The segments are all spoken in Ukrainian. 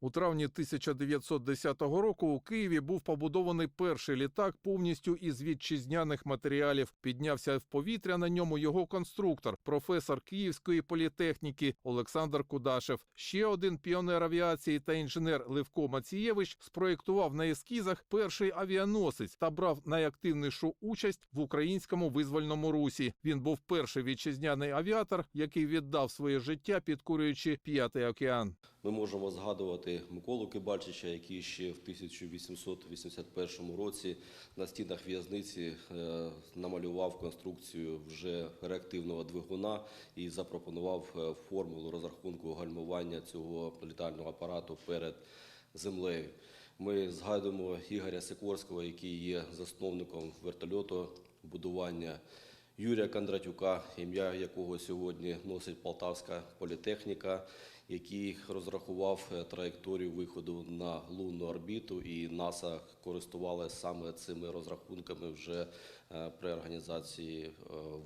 У травні 1910 року у Києві був побудований перший літак повністю із вітчизняних матеріалів. Піднявся в повітря на ньому його конструктор, професор Київської політехніки Олександр Кудашев. Ще один піонер авіації та інженер Левко Мацієвич спроєктував на ескізах перший авіаносець та брав найактивнішу участь в українському визвольному русі. Він був перший вітчизняний авіатор, який віддав своє життя, підкурюючи п'ятий океан. Ми можемо згадувати Миколу Кибальчича, який ще в 1881 році на стінах в'язниці е, намалював конструкцію вже реактивного двигуна і запропонував е, формулу розрахунку гальмування цього літального апарату перед землею. Ми згадуємо Ігоря Сикорського, який є засновником вертольоту будування. Юрія Кондратюка, ім'я якого сьогодні носить Полтавська політехніка, який розрахував е, траєкторію виходу на лунну орбіту, і НАСА користувалася саме цими розрахунками вже е, при організації е,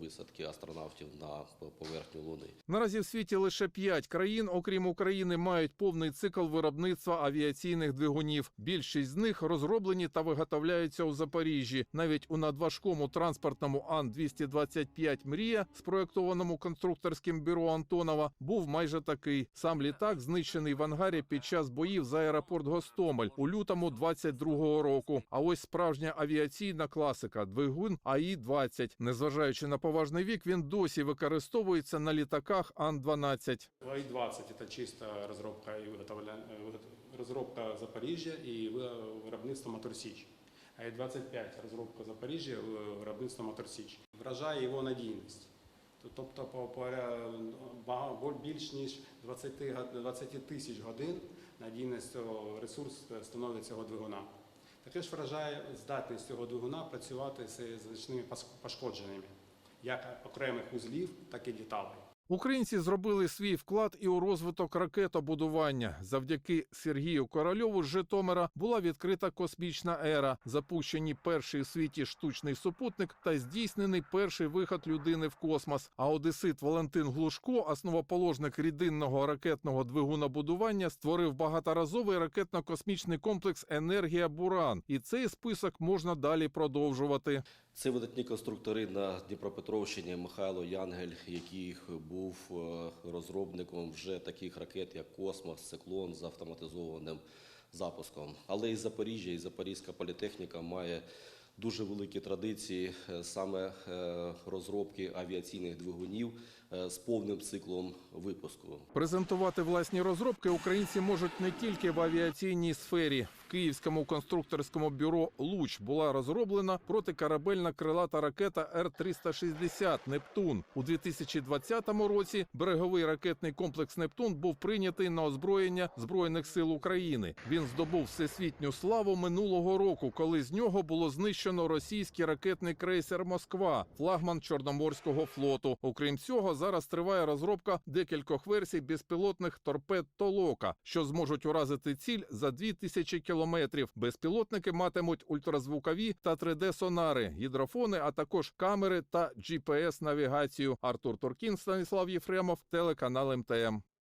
висадки астронавтів на поверхню Луни. Наразі в світі лише п'ять країн, окрім України, мають повний цикл виробництва авіаційних двигунів. Більшість з них розроблені та виготовляються у Запоріжжі. Навіть у надважкому транспортному Ан-225 «Мрія», спроєктованому конструкторським бюро Антонова, був майже такий. Сам літак знищений в ангарі під час боїв за аеропорт Гостомель у лютому 22-го року. А ось справжня авіаційна класика двигун АІ-20. Незважаючи на поважний вік, він досі використовується на літаках Ан-12. АИ-20 – это чисто разработка и выготовля- э, выгот- разработка Запоріжжя і ви- виробництво Мотор Січ. АИ-25 – розробка Запоріжжя, ви- виробництво Мотор Січ. Вражає його надійність. Тобто бо- більш ніж 20, 20 тисяч годин надійність цього ресурс становить цього двигуна. Також вражає здатність цього двигуна працювати з значними пошкодженнями, як окремих узлів, так і деталей. Українці зробили свій вклад і у розвиток ракетобудування. Завдяки Сергію Корольову з Житомира була відкрита космічна ера, запущені перший у світі штучний супутник та здійснений перший виход людини в космос. А одесит Валентин Глушко, основоположник рідинного ракетного двигунобудування, створив багаторазовий ракетно-космічний комплекс Енергія Буран. І цей список можна далі продовжувати. Це видатні конструктори на Дніпропетровщині Михайло Янгель, який був е, розробником вже таких ракет, як Космос, Циклон з автоматизованим запуском. Але і Запоріжжя, і Запорізька політехніка має дуже великі традиції е, саме е, розробки авіаційних двигунів з повним циклом випуску. Презентувати власні розробки українці можуть не тільки в авіаційній сфері. Київському конструкторському бюро Луч була розроблена протикорабельна крилата ракета Р-360 Нептун. У 2020 році береговий ракетний комплекс Нептун був прийнятий на озброєння Збройних сил України. Він здобув всесвітню славу минулого року, коли з нього було знищено російський ракетний крейсер Москва, флагман Чорноморського флоту. Окрім цього, зараз триває розробка декількох версій безпілотних торпед Толока, що зможуть уразити ціль за 2000 кілометрів. Безпілотники матимуть ультразвукові та 3D-сонари, гідрофони, а також камери та GPS-навігацію. Артур Туркін, Станіслав Єфремов, телеканал МТМ.